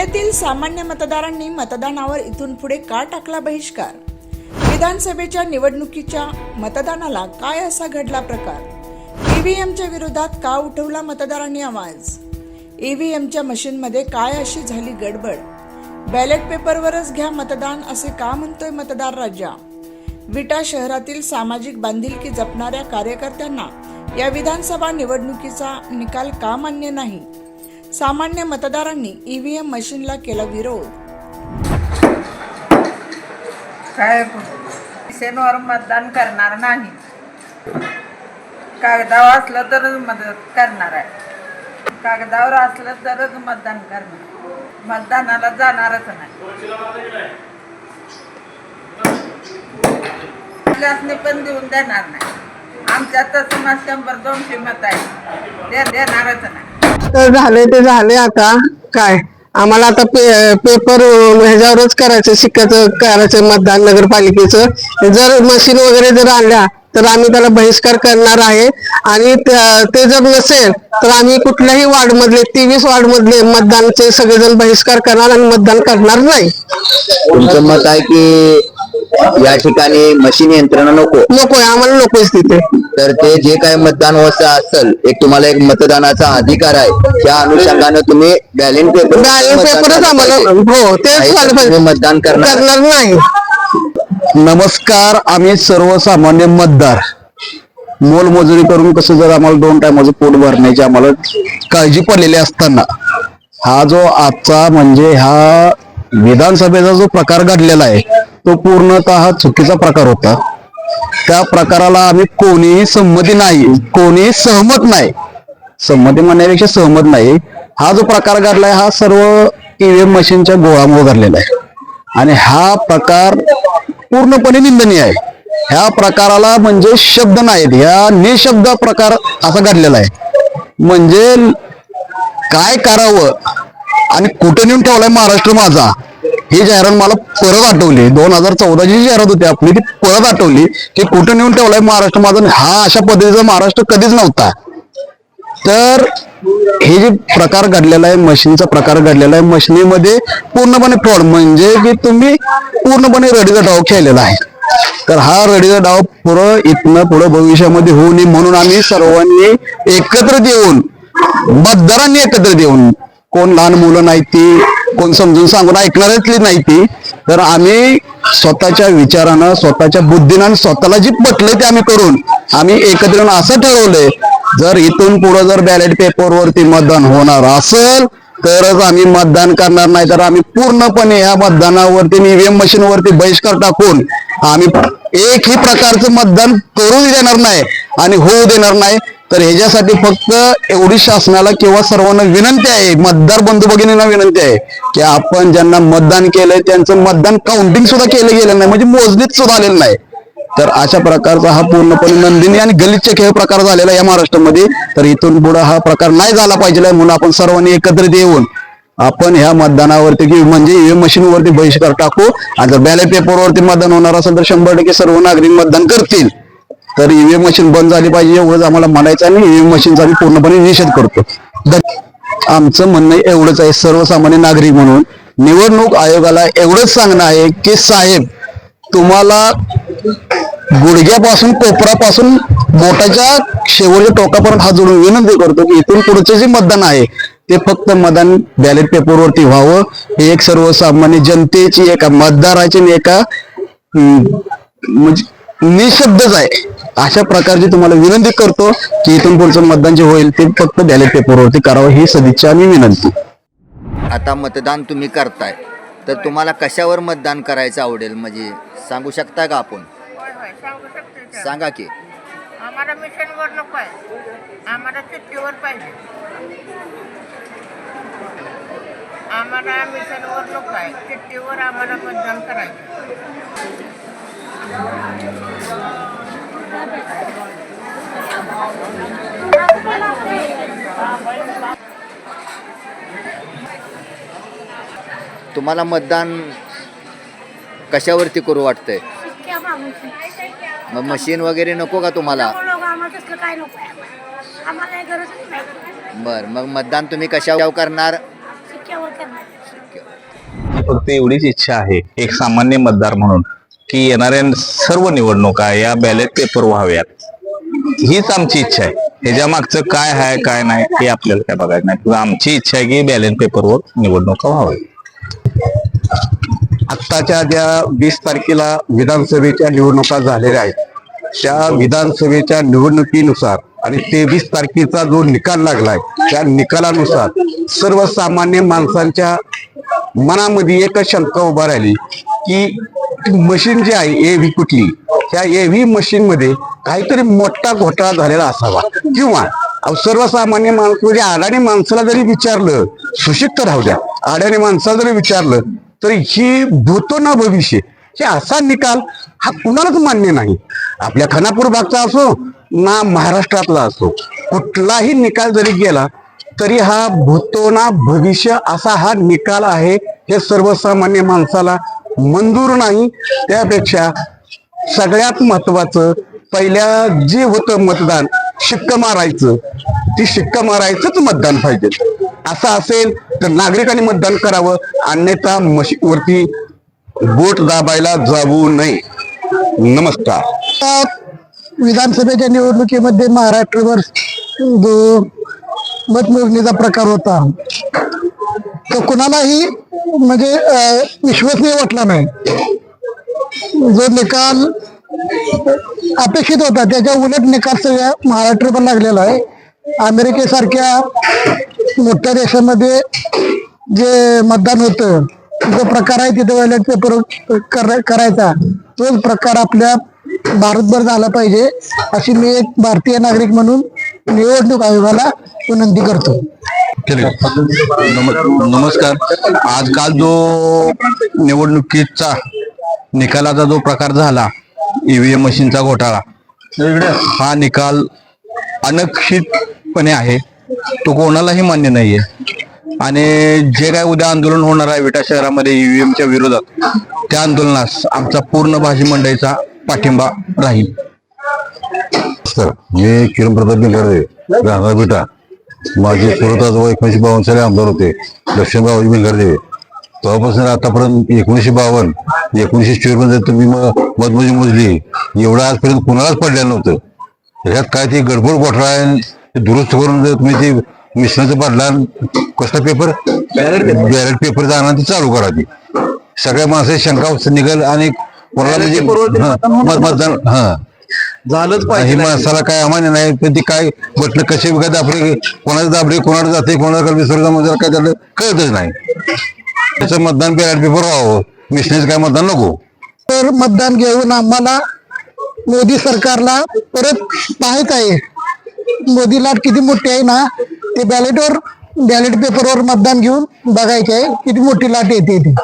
पेठेतील सामान्य मतदारांनी मतदानावर इथून पुढे का टाकला बहिष्कार? विधानसभेच्या निवडणुकीच्या मतदानाला काय असा घडला प्रकार? ईव्हीएमच्या विरोधात का उठवला मतदारांनी आवाज? ईव्हीएमच्या मशीनमध्ये काय अशी झाली गडबड? बॅलेट पेपरवरच घ्या मतदान असे का म्हणतोय मतदार राजा? विटा शहरातील सामाजिक बांधिलकी जपणाऱ्या कार्यकर्त्यांना या विधानसभा निवडणुकीचा निकाल का मान्य नाही? सामान्य मतदारांनी ईव्हीएम मशीनला केला विरोध. काय शनिवार मतदान करणार नाही. कागदावर असलं तरच मदत करणार आहे. कागदावर असलं तरच मतदान करणार. मतदानाला जाणारच नाही. पण देऊन देणार नाही. आमच्या तसं शंभर दोनशे मत आहे. ते देणारच नाही. तर झाले ते झाले आता. काय? आम्हाला आता पे पेपर ह्याच्यावरच करायचं शिक्क्याचं करायचं मतदान नगरपालिकेचं. जर मशीन वगैरे जर आणल्या तर आम्ही त्याला बहिष्कार करणार आहे. आणि ते जर नसेल तर आम्ही कुठल्याही वार्ड मधले तेवीस वार्ड मधले मतदानचे सगळेजण बहिष्कार करणार आणि मतदान करणार नाही. तुमचं मत आहे की या ठिकाणी मशीन यंत्रणा नको. नकोय आम्हाला नकोच तिथे. तर ते जे काही मतदान व्यवस्था असेल एक तुम्हाला एक मतदानाचा अधिकार आहे त्या अनुषंगाने तुम्ही बॅलेट पेपर बॅलेट पेपरच आम्हाला हो तेच झालं तुम्ही पाहिजे मतदान करणार. करणार नाही. नमस्कार आम्ही सर्वसामान्य मतदार. मोलमजुरी करून कसं जर आम्हाला दोन टायमाचं पोट भरण्याची आम्हाला काळजी पडलेली असताना हा जो आजचा म्हणजे हा विधानसभेचा जो प्रकार घडलेला आहे तो पूर्णतः चुकीचा प्रकार होता. त्या प्रकाराला आम्ही कोणीही संमती नाही कोणीही सहमत नाही. संमती म्हणण्यापेक्षा सहमत नाही. हा जो प्रकार घडलाय हा सर्व ईव्हीएम मशीनच्या गोळामुळे घडलेला आहे. आणि हा प्रकार पूर्णपणे निंदनीय आहे. ह्या प्रकाराला म्हणजे शब्द नाहीत ह्या निशब्द प्रकार असा घडलेला आहे. म्हणजे काय करावं आणि कुठे नेऊन ठेवलाय महाराष्ट्र माझा? ही जाहिरात मला परत आठवली. दोन हजार चौदाची जी जाहिरात होती आपली ती परत आठवली की कुठे नेऊन ठेवलाय महाराष्ट्र माझा हा अशा पद्धतीचा महाराष्ट्र कधीच नव्हता. तर हे जे प्रकार घडलेला आहे मशीनचा प्रकार घडलेला आहे मशीनीमध्ये पूर्णपणे फ्रॉड म्हणजे की तुम्ही पूर्णपणे रडीचा डाव खेळलेला आहे. तर हा रडीचा डाव पुढं इथनं पुढं भविष्यामध्ये होऊ नये म्हणून आम्ही सर्वांनी एकत्र येऊन बद्दरांनी एकत्र येऊन कोण लहान मुलं नाही ती कोण समजून सांगून ऐकणाऱ्यातली नाही ती. तर आम्ही स्वतःच्या विचारानं स्वतःच्या बुद्धीनं आणि स्वतःला जी पटलं ते आम्ही करून आम्ही एकत्र येऊन असं ठरवलंय जर इथून पुढे जर बॅलेट पेपरवरती मतदान होणार असेल तरच आम्ही मतदान करणार नाही. तर आम्ही पूर्णपणे या मतदानावरती ईव्हीएम मशीनवरती बहिष्कार टाकून आम्ही एकही प्रकारचं मतदान करू देणार नाही आणि होऊ देणार नाही. तर ह्याच्यासाठी फक्त एवढी शासनाला किंवा सर्वांना विनंती आहे मतदार बंधू भगिनींना विनंती आहे की आपण ज्यांना मतदान केलंय त्यांचं मतदान काउंटिंग सुद्धा केलं गेलं नाही म्हणजे मोजणीत सुद्धा आलेलं नाही. तर अशा प्रकारचा हा पूर्णपणे नंदिनी आणि गलिच्छ खेळ प्रकार झालेला आहे या महाराष्ट्रामध्ये. तर इथून पुढे हा प्रकार नाही झाला पाहिजे म्हणून आपण सर्वांनी एकत्रित येऊन आपण ह्या मतदानावरती किंवा म्हणजे ईव्हीएम मशीनवरती बहिष्कार टाकू. आणि जर बॅलेट पेपरवरती मतदान होणार असेल तर शंभर टक्के सर्व नागरिक मतदान करतील. तर ईव्हीएम मशीन बंद झाली पाहिजे एवढंच आम्हाला म्हणायचं आणि ईव्हीएम मशीनचा आम्ही पूर्णपणे निषेध करतो. आमचं म्हणणं एवढंच आहे सर्वसामान्य नागरिक म्हणून. निवडणूक आयोगाला एवढंच सांगणं आहे की साहेब तुम्हाला गुडघ्यापासून कोपरापासून बोटाच्या शेवटच्या टोकापर्यंत हात जोडून विनंती करतो की इथून पुढचे जे मतदान आहे ते फक्त मतदान बॅलेट पेपरवरती व्हावं. हे एक सर्वसामान्य जनतेची एका मतदाराची आणि एका म्हणजे निशब्दच आहे. अशा प्रकारची तुम्हाला विनंती करतो की इथून पुढचं मतदान जे होईल ते फक्त बॅलेट पेपरवरती करावं ही सदिच्छा आणि विनंती. आता मतदान तुम्ही करताय. तर तुम्हाला कशावर मतदान करायचं आवडेल? म्हणजे सांगू शकता का आपण? होय होय सांगू शकते त्या. सांगा की. आम्हाला मिशनवर नको आहे. आम्हाला चिठ्ठीवर पाहिजे. आम्हाला मिशनवर नको आहे. चिठ्ठीवर आम्हाला मतदान करायचं तुम्हाला मतदान कशावरती करू वाटतंय? मग मशीन वगैरे नको का तुम्हाला? बर मग मतदान तुम्ही कशावर करणार? फक्त एवढीच इच्छा आहे एक सामान्य मतदार म्हणून. की येणाऱ्या सर्व निवडणुका या बॅलेट पेपर व्हाव्यात. हीच आमची इच्छा आहे. ह्याच्या मागचं काय आहे काय नाही हे आपल्याला काय बघायचं नाही. आमची इच्छा आहे की बॅलेट पेपरवर निवडणुका व्हाव्या आत्ताच्या ज्या वीस तारखेला विधानसभेच्या निवडणुका झालेल्या आहेत त्या विधानसभेच्या निवडणुकीनुसार आणि तेवीस तारखेचा जो निकाल लागलाय त्या निकालानुसार सर्वसामान्य माणसांच्या मनामध्ये एकच शंका उभा राहिली की मशीन जी आहे एव्ही कुठली? त्या ए व्ही मशीन मध्ये काहीतरी मोठा घोटाळा झालेला असावा. किंवा सर्वसामान्य माणूस म्हणजे अडाणी माणसाला जरी विचारलं सुशिक्त राहू द्या. अडाणी माणसाला जरी विचारलं तर ही भूतो ना भविष्य हे असा निकाल हा कुणालाच मान्य नाही. आपल्या खानापूर भागचा असो ना महाराष्ट्रातला असो कुठलाही निकाल जरी गेला तरी हा भूतो ना भविष्य असा हा निकाल आहे हे सर्वसामान्य माणसाला मंजूर नाही त्यापेक्षा सगळ्यात महत्वाचं पहिल्या जे होतं मतदान शिक्क मारायचं. ती शिक्क मारायचंच मतदान पाहिजे. असं असेल तर नागरिकांनी मतदान करावं अन्यथा मशीवरती बोट दाबायला जाऊ नये. नमस्कार. विधानसभेच्या निवडणुकीमध्ये महाराष्ट्रभर जो मतमोजणीचा प्रकार होता. तो कुणालाही म्हणजे विश्वसनीय वाटला नाही. जो निकाल अपेक्षित होता त्याच्या उलट निकाल सगळ्या पण लागलेला आहे. अमेरिकेसारख्या मोठ्या देशामध्ये जे मतदान होतं जो प्रकार आहे तिथे बॅलेट पेपर कर- करायचा तोच प्रकार आपल्या भारतभर झाला पाहिजे अशी मी एक भारतीय नागरिक म्हणून निवडणूक आयोगाला विनंती करतो. नमस्कार. आजकाल जो निवडणुकीचा निकालाचा जो प्रकार झाला ईव्हीएम मशीनचा घोटाळा हा निकाल अनक्षितपणे आहे. तो कोणालाही मान्य नाहीये. आणि जे काय उद्या आंदोलन होणार आहे विटा शहरामध्ये ईव्हीएमच्या विरोधात त्या आंदोलनास आमचा पूर्ण भाजी मंडळीचा पाठिंबा राहील. मी किरण प्रताप बिंगाडे राहणार माझे आजोबा एकोणीशे बावन्न साली आमदार होते. लक्ष्मणराव बिंगाडे तेव्हापासून आतापर्यंत एकोणीशे बावन्न एकोणीशे चोवीसमध्ये तुम्ही म- मतमोजी मोजली. एवढं आजपर्यंत कुणालाच पडलेलं नव्हतं. ह्यात काय ते गडबड घोटाळा आहे ते दुरुस्त करून जर तुम्ही ते मिश्रणाचं बदला कसला पेपर? बॅलेट पेपर जाणार ते चालू करा ती. सगळ्या माणसाची शंका निघेल आणि कोणाला म्हणजे मत- मतदान हा. झालंच ही माणसाला काय अमान्य नाही पण ती काय बटणं कसे काय दाबले कोणाला दाबले कोणाला जाते कोणाला विसर्जन काय झालं कळतच नाही. त्याचं मतदान बॅलेट पेपर व्हावं. मिशनीच काय मतदान नको. तर मतदान घेऊन आम्हाला मोदी सरकारला परत पाहत आहे. मोदी लाट किती मोठी आहे ना ते बॅलेटवर बॅलेट पेपरवर मतदान घेऊन बघायचे आहे किती मोठी लाट येते ती.